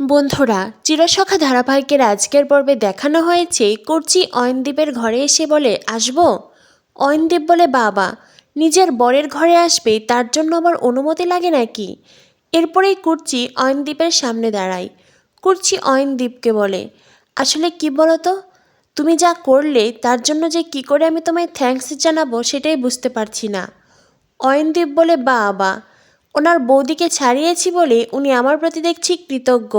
বন্ধুরা, চিরসখা ধারাবাহিকের আজকের পর্বে দেখানো হয়েছে কুর্চি অয়নদীপের ঘরে এসে বলে, আসব? অয়নদীপ বলে, বাবা, নিজের বরের ঘরে আসবে, তার জন্য আমার অনুমতি লাগে নাকি? এরপরেই কুর্চি অয়নদীপের সামনে দাঁড়ায়। কুর্চি অয়নদীপকে বলে, আসলে কি বলো তো তুমি যা করলে, তার জন্য যে কি করে আমি তোমায় থ্যাঙ্কস জানাব, সেটাই বুঝতে পারছি না। অয়নদীপ বলে, বাবা ওনার বৌদিকে ছাড়িয়েছি বলে উনি আমার প্রতি দেখছি কৃতজ্ঞ।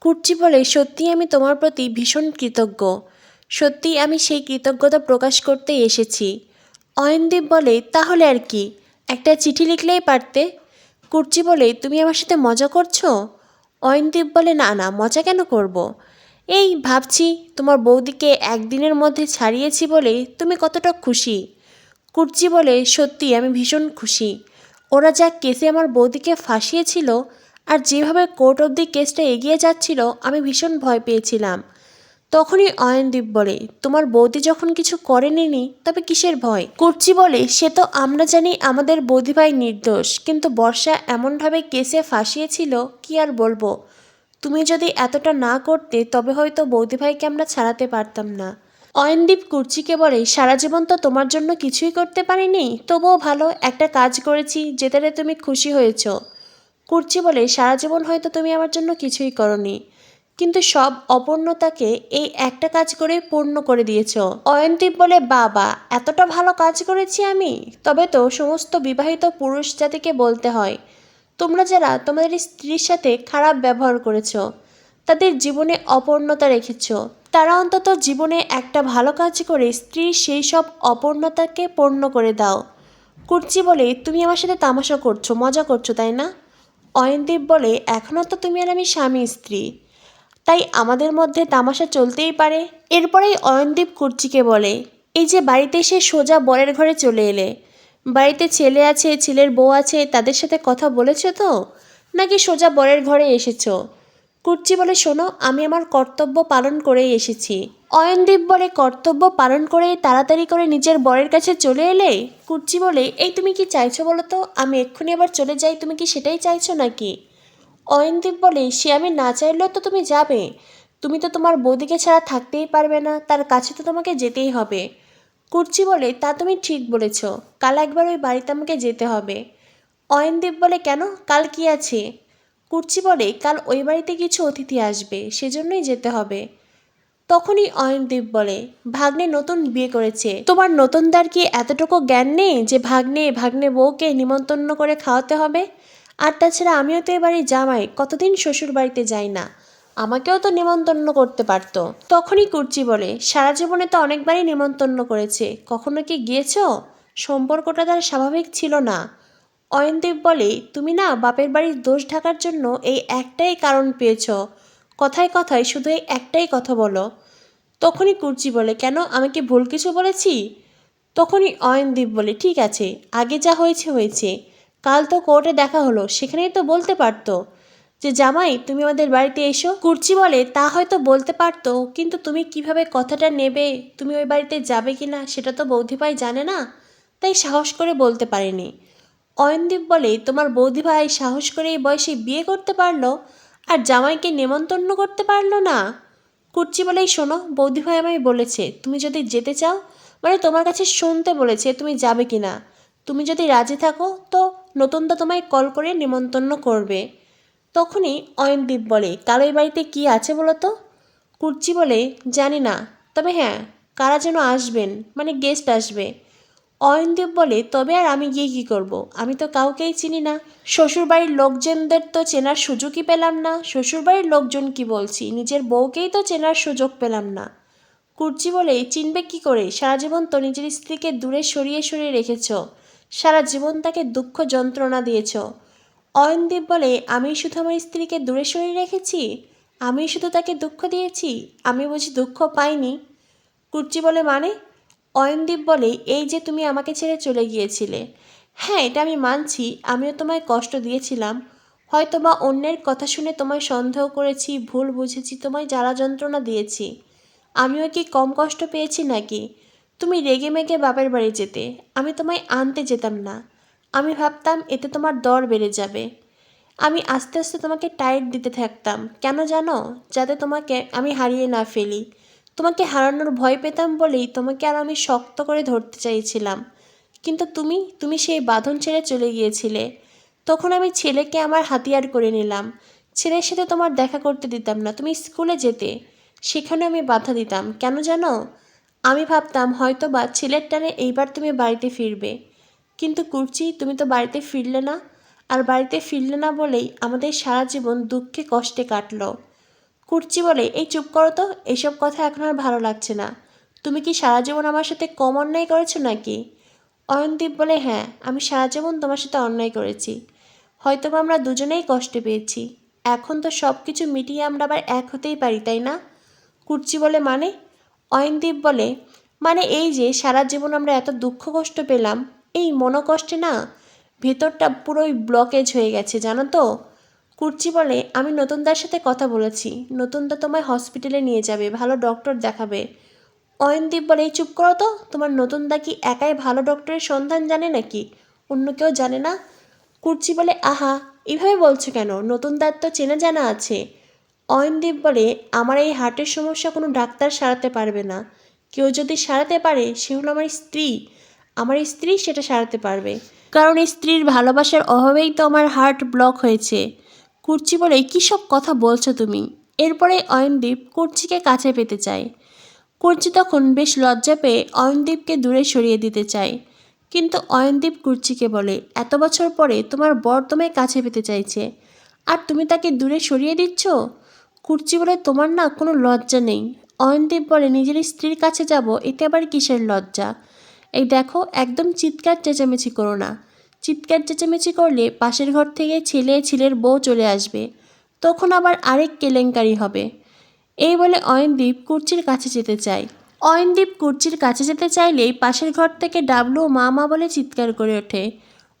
কুর্চি বলে সত্যি আমি তোমার প্রতি ভীষণ কৃতজ্ঞ। সত্যি আমি সেই কৃতজ্ঞতা প্রকাশ করতে এসেছি। অয়নদীপ বলে, তাহলে আর কি? একটা চিঠি লিখলেই পারতে? কুর্চি বলে, তুমি আমার সাথে মজা করছ? অয়নদীপ বলে, না না, মজা কেন করব। এই ভাবছি, তোমার বৌদিকে একদিনের মধ্যে ছাড়িয়েছি বলে তুমি কতটা খুশি? কুর্চি বলে সত্যি আমি ভীষণ খুশি। ওরা যা কেসে আমার বৌদিকে ফাঁসিয়েছিল আর যেভাবে কোর্ট অবধি কেসটা এগিয়ে যাচ্ছিল, আমি ভীষণ ভয় পেয়েছিলাম। তখনই অয়নদীপ বলে, তোমার বৌদি যখন কিছু করেনি তবে কিসের ভয়? কুর্চি বলে, সে তো আমরা জানি আমাদের বৌদিভাই নির্দোষ, কিন্তু বর্ষা এমনভাবে কেসে ফাঁসিয়েছিল, কি আর বলব? তুমি যদি এতটা না করতে, তবে হয়তো বৌদিভাইকে আমরা ছাড়াতে পারতাম না। অয়নদীপ কুর্চিকে বলে, সারা জীবন তো তোমার জন্য কিছুই করতে পারিনি, তবুও ভালো, একটা কাজ করেছি যেটাতে তুমি খুশি হয়েছ। কুর্চি বলে, সারা জীবন হয়তো তুমি আমার জন্য কিছুই করনি, কিন্তু সব অপূর্ণতাকে এই একটা কাজ করে পূর্ণ করে দিয়েছ। অয়নদীপ বলে, বাবা, এতটা ভালো কাজ করেছি আমি? তবে তো সমস্ত বিবাহিত পুরুষ জাতিকে বলতে হয়, তোমরা যারা তোমাদের স্ত্রীর সাথে খারাপ ব্যবহার করেছ, তাদের জীবনে অপূর্ণতা রেখেছ তারা অন্তত জীবনে একটা ভালো কাজ করে স্ত্রীর সেই সব অপূর্ণতাকে পূর্ণ করে দাও। কুর্চি বলে, তুমি আমার সাথে তামাশা করছ, মজা করছ, তাই না? অয়নদীপ বলে এখনও তো তুমি আর আমি স্বামী, স্ত্রী। তাই আমাদের মধ্যে তামাশা চলতেই পারে। এরপরেই অয়নদীপ কুর্চিকে বলে, এই যে বাড়িতে এসে সোজা বরের ঘরে চলে এলে। বাড়িতে ছেলে আছে, ছেলের বউ আছে, তাদের সাথে কথা বলেছ তো? নাকি সোজা বরের ঘরে এসেছ? কুর্চি বলে শোনো, আমি আমার কর্তব্য পালন করেই এসেছি। অয়নদীপ বলে, কর্তব্য পালন করে তাড়াতাড়ি করে নিজের বরের কাছে চলে এলে? কুর্চি বলে, এই তুমি কি চাইছো বলো তো? আমি এক্ষুনি আবার চলে যাই, তুমি কি সেটাই চাইছো নাকি? অয়নদীপ বলে, সে আমি না চাইলেও তো তুমি যাবে। তুমি তো তোমার বৌদিকে ছাড়া থাকতেই পারবে না, তার কাছে তো তোমাকে যেতেই হবে। কুর্চি বলে, তা তুমি ঠিক বলেছ, কাল একবার ওই বাড়িতে আমাকে যেতে হবে। অয়নদীপ বলে, কেন? কাল কি আছে? কুর্চি বলে, কাল ওই বাড়িতে কিছু অতিথি আসবে, সেজন্যই যেতে হবে। তখনই অয়নদীপ বলে, ভাগ্নে নতুন বিয়ে করেছে। তোমার নতুনদার কি এতটুকু জ্ঞান নেই যে ভাগ্নে ভাগ্নে বউকে নিমন্ত্রণ করে খাওয়াতে হবে? আর তাছাড়া আমিও তো এবারে জামাই, কতদিন শ্বশুর বাড়িতে যাই না। আমাকেও তো নিমন্ত্রণ করতে পারতো। তখনই কুর্চি বলে, সারা জীবনে তো অনেকবারই নিমন্ত্রণ করেছে। কখনো কি গিয়েছ? সম্পর্কটা তার স্বাভাবিক ছিল না। অয়নদীপ বলে, তুমি না বাপের বাড়ির দোষ ঢাকার জন্য এই একটাই কারণ পেয়েছ। কথায় কথায় শুধু এই একটাই কথা বলো। তখনই কুর্চি বলে, কেন? আমি কি ভুল কিছু বলেছি? তখনই অয়নদীপ বলে, ঠিক আছে, আগে যা হয়েছে হয়েছে। কাল তো কোর্টে দেখা হলো, সেখানেই তো বলতে পারতো যে, জামাই, তুমি আমাদের বাড়িতে এসো। কুর্চি বলে, তা হয়তো বলতে পারতো, কিন্তু তুমি কীভাবে কথাটা নেবে? তুমি ওই বাড়িতে যাবে কি না সেটা তো বৌদিভাই জানে না। তাই সাহস করে বলতে পারেনি। অয়নদীপ বলে, তোমার বৌদিভাই সাহস করে এই বয়সে বিয়ে করতে পারল আর জামাইকে নেমন্তন্ন করতে পারল না? কুর্চি বলেই শোনো বৌদিভাই আমায় বলেছে, তুমি যদি যেতে চাও মানে তোমার কাছে শুনতে বলেছে তুমি যাবে কি না। তুমি যদি রাজি থাকো, তো নতুনদা তোমায় কল করে নিমন্ত্রণ করবে। তখনই অয়নদীপ বলে, কাল ওই বাড়িতে কী আছে বলো তো? কুর্চি বলে, জানি না, তবে হ্যাঁ কারা যেন আসবেন মানে গেস্ট আসবে। অয়নদীপ বলে, তবে আর আমি গিয়ে কী করব। আমি তো কাউকেই চিনি না। শ্বশুরবাড়ির লোকজনদের তো চেনার সুযোগই পেলাম না। শ্বশুরবাড়ির লোকজন কি বলছি? নিজের বউকেই তো চেনার সুযোগ পেলাম না। কুর্চি বলে, চিনবে কি করে? সারা জীবন তো নিজের স্ত্রীকে দূরে সরিয়ে সরিয়ে রেখেছ। সারা জীবন তাকে দুঃখ যন্ত্রণা দিয়েছ। অয়নদীপ বলে, আমি শুধু আমার স্ত্রীকে দূরে সরিয়ে রেখেছি? আমি শুধু তাকে দুঃখ দিয়েছি? আমি বুঝি দুঃখ পাইনি? কুর্চি বলে মানে? অয়নদীপ বলে, এই যে তুমি আমাকে ছেড়ে চলে গিয়েছিলে। হ্যাঁ এটা আমি মানছি, আমিও তোমায় কষ্ট দিয়েছিলাম। হয়তো বা অন্যের কথা শুনে তোমায় সন্দেহ করেছি, ভুল বুঝেছি, তোমায় জ্বালা যন্ত্রণা দিয়েছি। আমিও কি কম কষ্ট পেয়েছি নাকি? তুমি রেগে মেগে বাপের বাড়ি যেতে, আমি তোমায় আনতে যেতাম না। আমি ভাবতাম, এতে তোমার দর বেড়ে যাবে। আমি আস্তে আস্তে তোমাকে টাইট দিতে থাকতাম। কেন জানো? যাতে তোমাকে আমি হারিয়ে না ফেলি। তোমাকে হারানোর ভয় পেতাম বলেই তোমাকে আর আমি শক্ত করে ধরতে চাইছিলাম। কিন্তু তুমি তুমি সেই বাঁধন ছেড়ে চলে গিয়েছিলে। তখন আমি ছেলেকে আমার হাতিয়ার করে নিলাম। ছেলের সাথে তোমার দেখা করতে দিতাম না, তুমি স্কুলে যেতে। সেখানে আমি বাধা দিতাম। কেন জানো? আমি ভাবতাম হয়তো বা ছেলের টানে এইবার তুমি বাড়িতে ফিরবে। কিন্তু কুর্চি, তুমি তো বাড়িতে ফিরলে না। আর বাড়িতে ফিরলে না বলেই আমাদের সারা জীবন দুঃখে কষ্টে কাটলো। কুর্চি বলে, এই চুপ করো তো এইসব কথা এখন আর ভালো লাগছে না। তুমি কি সারা জীবন আমার সাথে কম অন্যায় করেছ নাকি? অয়নদীপ বলে হ্যাঁ আমি সারা জীবন তোমার সাথে অন্যায় করেছি। হয়তো আমরা দুজনেই কষ্ট পেয়েছি। এখন তো সব কিছু মিটিয়ে আমরা আবার এক হতেই পারি, তাই না? কুর্চি বলে মানে? অয়নদীপ বলে মানে এই যে, সারা জীবন আমরা এত দুঃখ কষ্ট পেলাম, এই মনোকষ্টে না, ভেতরটা পুরোই ব্লকেজ হয়ে গেছে, জানো তো? কুর্চি বলে, আমি নতুনদার সাথে কথা বলেছি। নতুনদা তোমায় হসপিটালে নিয়ে যাবে, ভালো ডক্টর দেখাবে। অয়নদীপ বলে, এই চুপ করো তো, তোমার নতুনদা কি একাই ভালো ডক্টরের সন্ধান জানে নাকি? অন্য কেউ জানে না? কুর্চি বলে, আহা, এভাবে বলছো কেন? নতুনদার তো চেনা জানা আছে। অয়নদীপ বলে, আমার এই হার্টের সমস্যা কোনো ডাক্তার সারাতে পারবে না। কেউ যদি সারাতে পারে, সে হলো আমার স্ত্রী। আমার স্ত্রী সেটা সারাতে পারবে। কারণ স্ত্রীর ভালোবাসার অভাবেই তো আমার হার্ট ব্লক হয়েছে। কুর্চি বলে, কী সব কথা বলছো তুমি? এরপরে অয়নদীপ কুর্চিকে কাছে পেতে চায়। কুর্চি তখন বেশ লজ্জা পেয়ে অয়নদীপকে দূরে সরিয়ে দিতে চায়। কিন্তু অয়নদীপ কুর্চিকে বলে, এত বছর পরে তোমার বর তোমায় কাছে পেতে চাইছে। আর তুমি তাকে দূরে সরিয়ে দিচ্ছ? কুর্চি বলে, তোমার না কোনো লজ্জা নেই। অয়নদীপ বলে, নিজের স্ত্রীর কাছে যাব, এতে আবার কিসের লজ্জা? এই দেখো, একদম চিৎকার চেঁচামেচি করো না। চিৎকার চেঁচামেচি করলে পাশের ঘর থেকে ছেলে ছেলের বউ চলে আসবে। তখন আবার আরেক কেলেঙ্কারি হবে। এই বলে অয়নদীপ কুর্চির কাছে যেতে চায়। অয়নদীপ কুর্চির কাছে যেতে চাইলেই পাশের ঘর থেকে ডাবলু মা মা বলে চিৎকার করে ওঠে।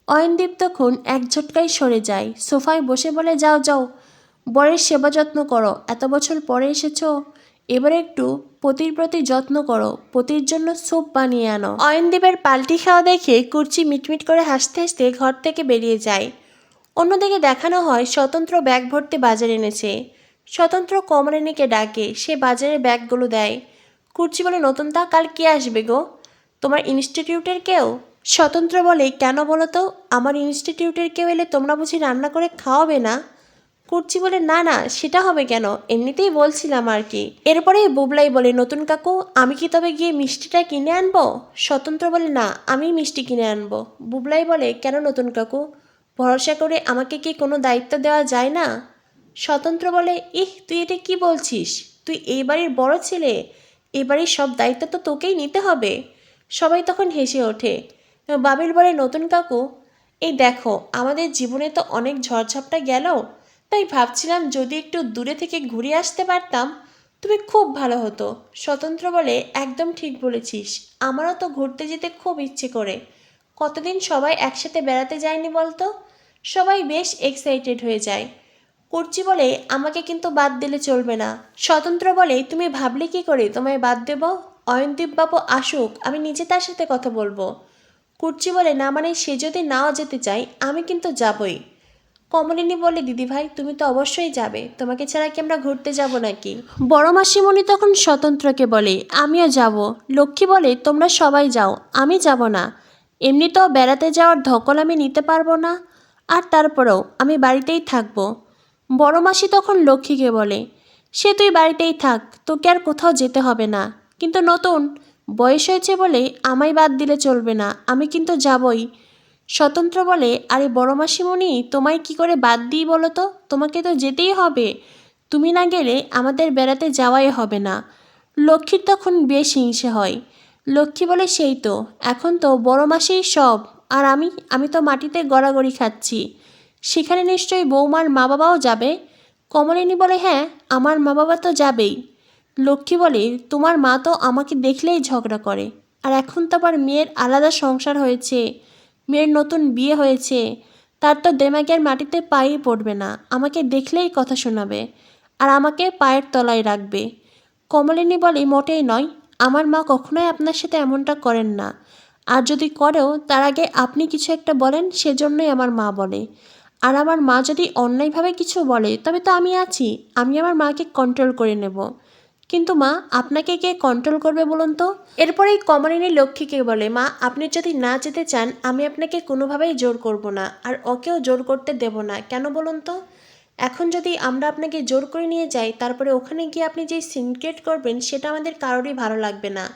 অয়নদীপ তখন এক ঝটকায় সরে যায়। সোফায় বসে বলে, যাও যাও। বরের সেবা যত্ন করো। এত বছর পরে এসেছ। এবারে একটু পতির প্রতি যত্ন করো, পতির জন্য স্যুপ বানিয়ে আনো। অয়নদীপের পাল্টি খাওয়া দেখে কুর্চি মিটমিট করে হাসতে হাসতে ঘর থেকে বেরিয়ে যায়। অন্যদিকে দেখানো হয়, স্বতন্ত্র ব্যাগ ভর্তি বাজার এনেছে। স্বতন্ত্র কমরেনিকে ডাকে, সে বাজারে ব্যাগগুলো দেয়। কুর্চি বলে, নতুন তা কাল কে আসবে গো? তোমার ইনস্টিটিউটের কেউ? স্বতন্ত্র বলে, কেন বলো তো? আমার ইনস্টিটিউটের কেউ এলে তোমরা বুঝি রান্না করে খাওয়াবে না? কুর্চি বলে, না না, সেটা হবে কেন? এমনিতেই বলছিলাম আর কি। এরপরে বুবলাই বলে, নতুন কাকু, আমি কি তবে গিয়ে মিষ্টিটা কিনে আনব? স্বতন্ত্র বলে, না, আমি মিষ্টি কিনে আনব। বুবলাই বলে, কেন নতুন কাকু? ভরসা করে আমাকে কি কোনো দায়িত্ব দেওয়া যায় না? স্বতন্ত্র বলে, ইহ, তুই এটা কি বলছিস? তুই এই বাড়ির বড় ছেলে, এ বাড়ির সব দায়িত্ব তো তোকেই নিতে হবে। সবাই তখন হেসে ওঠে। বাবিল বলে, নতুন কাকু, এই দেখো, আমাদের জীবনে তো অনেক ঝড়ঝাপটা গেল তাই ভাবছিলাম যদি একটু দূরে থেকে ঘুরে আসতে পারতাম তুমি খুব ভালো হতো। স্বতন্ত্র বলে একদম ঠিক বলেছিস। আমারও তো ঘুরতে যেতে খুব ইচ্ছে করে। কতদিন সবাই একসাথে বেড়াতে যায়নি বলতো? সবাই বেশ এক্সাইটেড হয়ে যায়। কুর্চি বলে, আমাকে কিন্তু বাদ দিলে চলবে না। স্বতন্ত্র বলে, তুমি ভাবলে কি করে? তোমায় বাদ দেব? অয়নদীপ বাবু আসুক, আমি নিজে তার সাথে কথা বলব। কুর্চি বলে, না মানে সে যদি নাও যেতে চাই আমি কিন্তু যাবই। কমলিনী বলে দিদিভাই তুমি তো অবশ্যই যাবে। তোমাকে ছাড়া কি আমরা ঘুরতে যাব নাকি? বড় মাসিমণি তখন স্বতন্ত্রকে বলে, আমিও যাব। লক্ষ্মী বলে, তোমরা সবাই যাও, আমি যাব না। এমনিতেও বেড়াতে যাওয়ার ধকল আমি নিতে পারব না, আর তারপরেও আমি বাড়িতেই থাকব। বড় মাসি তখন লক্ষ্মীকে বলে, সে তুই বাড়িতেই থাক, তোকে আর কোথাও যেতে হবে না। কিন্তু নতুন, বয়স হয়েছে বলে আমায় বাদ দিলে চলবে না, আমি কিন্তু যাবই। স্বতন্ত্র বলে, আরে বড় মাসিমণি, তোমায় কি করে বাদ দিই বলো তো? তোমাকে তো যেতেই হবে। তুমি না গেলে আমাদের বেড়াতে যাওয়াই হবে না। লক্ষ্মীর তখন বেশ হিংসে হয়। লক্ষ্মী বলে, সেই তো, এখন তো বড় মাসেই সব, আর আমি আমি তো মাটিতে গড়াগড়ি খাচ্ছি। সেখানে নিশ্চয়ই বৌমার মা বাবাও যাবে? কমলিনী বলে হ্যাঁ আমার মা বাবা তো যাবেই। লক্ষ্মী বলে, তোমার মা তো আমাকে দেখলেই ঝগড়া করে, আর এখন তো আবার মেয়ের আলাদা সংসার হয়েছে। মেয়ের নতুন বিয়ে হয়েছে। তার তো দেমাগের মাটিতে পায়ে পড়বে না, আমাকে দেখলেই কথা শোনাবে আর আমাকে পায়ের তলায় রাখবে। কমলিনী বলে, মোটেই নয়, আমার মা কখনোই আপনার সাথে এমনটা করেন না। আর যদি করেও, তার আগে আপনি কিছু একটা বলেন, সেজন্যই আমার মা বলে। আর আমার মা যদি অন্যায়ভাবে কিছু বলে, তবে তো আমি আছি, আমি আমার মাকে কন্ট্রোল করে নেব। কিন্তু মা, আপনাকে কে কন্ট্রোল করবে বলুন তো? এরপরেই কমলিনী লক্ষ্মীকে বলে, মা, আপনি যদি না যেতে চান, আমি আপনাকে কোনোভাবেই জোর করব না, আর ওকেও জোর করতে দেব না। কেন বলুন তো? এখন যদি আমরা আপনাকে জোর করে নিয়ে যাই, তারপরে ওখানে গিয়ে আপনি যেই সিনক্রেট করবেন, সেটা আমাদের কারোরই ভালো লাগবে না।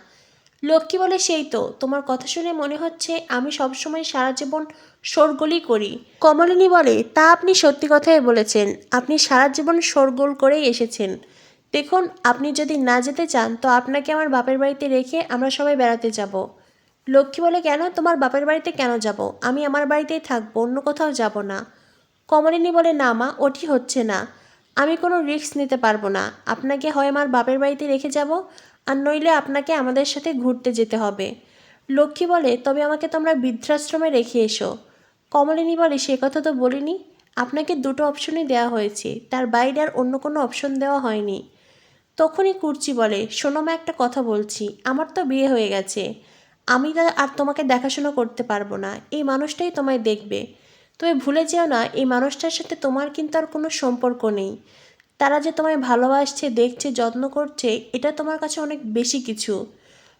লক্ষ্মী বলে, সেই তো, তোমার কথা শুনে মনে হচ্ছে আমি সবসময় সারা জীবন শোরগোলই করি। কমলিনী বলে, তা আপনি সত্যি কথাই বলেছেন। আপনি সারা জীবন শোরগোল করেই এসেছেন। দেখুন, আপনি যদি না যেতে চান, তো আপনাকে আমার বাপের বাড়িতে রেখে আমরা সবাই বেড়াতে যাব। লক্ষ্মী বলে, কেন? তোমার বাপের বাড়িতে কেন যাব? আমি আমার বাড়িতেই থাকব, অন্য কোথাও যাব না। কমলিনী বলে, না মা, ওটি হচ্ছে না। আমি কোনো রিস্ক নিতে পারব না। আপনাকে হয় আমার বাপের বাড়িতে রেখে যাব, আর নইলে আপনাকে আমাদের সাথে ঘুরতে যেতে হবে। লক্ষ্মী বলে, তবে আমাকে তোমরা বৃদ্ধাশ্রমে রেখে এসো। কমলিনী বলে, সে কথা তো বলিনি। আপনাকে দুটো অপশনই দেওয়া হয়েছে। তার বাইরে আর অন্য কোনো অপশন দেওয়া হয়নি। তখনই কুর্চি বলে, শোনো মা, একটা কথা বলছি। আমার তো বিয়ে হয়ে গেছে। আমি আর তোমাকে দেখাশোনা করতে পারব না। এই মানুষটাই তোমায় দেখবে। তুমি ভুলে যেও না, এই মানুষটার সাথে তোমার কিন্তু আর কোনো সম্পর্ক নেই। তারা যে তোমায় ভালোবাসছে, দেখছে, যত্ন করছে, এটা তোমার কাছে অনেক বেশি কিছু।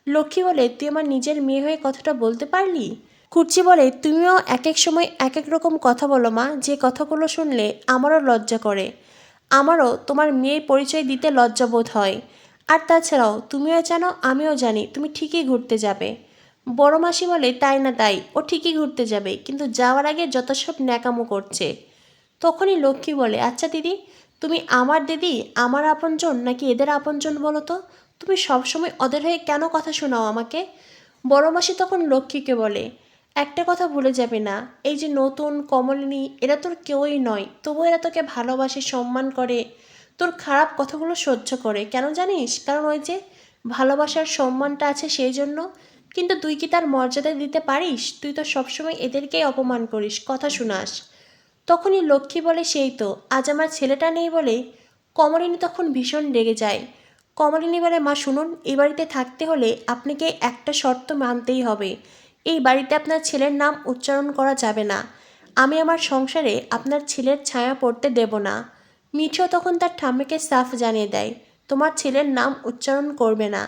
লক্ষ্মী বলে, তুই আমার নিজের মেয়ে হয়ে কথাটা বলতে পারলি? কুর্চি বলে, তুমিও এক এক সময় এক এক রকম কথা বলো মা। যে কথাগুলো শুনলে আমারও লজ্জা করে। আমারও তোমার মেয়ে পরিচয় দিতে লজ্জাবোধ হয়। আর তাছাড়াও, তুমিও জানো, আমিও জানি তুমি ঠিকই ঘুরতে যাবে। বড় মাসি বলে, তাই না তাই, ও ঠিকই ঘুরতে যাবে, কিন্তু যাওয়ার আগে যত সব ন্যাকামো করছে। তখনই লক্ষ্মী বলে আচ্ছা দিদি, তুমি আমার দিদি, আমার আপনজন নাকি এদের আপনজন বলো তো? তুমি সবসময় ওদের হয়ে কেন কথা শোনাও আমাকে? বড় মাসি তখন লক্ষ্মীকে বলে একটা কথা ভুলে যাবে না, এই যে নতুন, কমলিনী, এরা তোর কেউই নয় তবু এরা তোকে ভালোবাসে, সম্মান করে। তোর খারাপ কথাগুলো সহ্য করে, কেন জানিস? কারণ ওই যে ভালোবাসার সম্মানটা আছে সেই জন্য। কিন্তু তুই কি তার মর্যাদা দিতে পারিস? তুই তো সবসময় এদেরকেই অপমান করিস, কথা শোনাস। তখনই লক্ষ্মী বলে, সেই তো, আজ আমার ছেলেটা নেই বলে কমলিনী তখন ভীষণ রেগে যায়। কমলিনী বলে, মা, শুনুন, এই বাড়িতে থাকতে হলে আপনাকে একটা শর্ত মানতেই হবে। এই বাড়িতে আপনার ছেলের নাম উচ্চারণ করা যাবে না। আমি আমার সংসারে আপনার ছেলের ছায়া পড়তে দেব না। মিঠু তখন তার ঠাম্মিকে সাফ জানিয়ে দেয়, তোমার ছেলের নাম উচ্চারণ করবে না।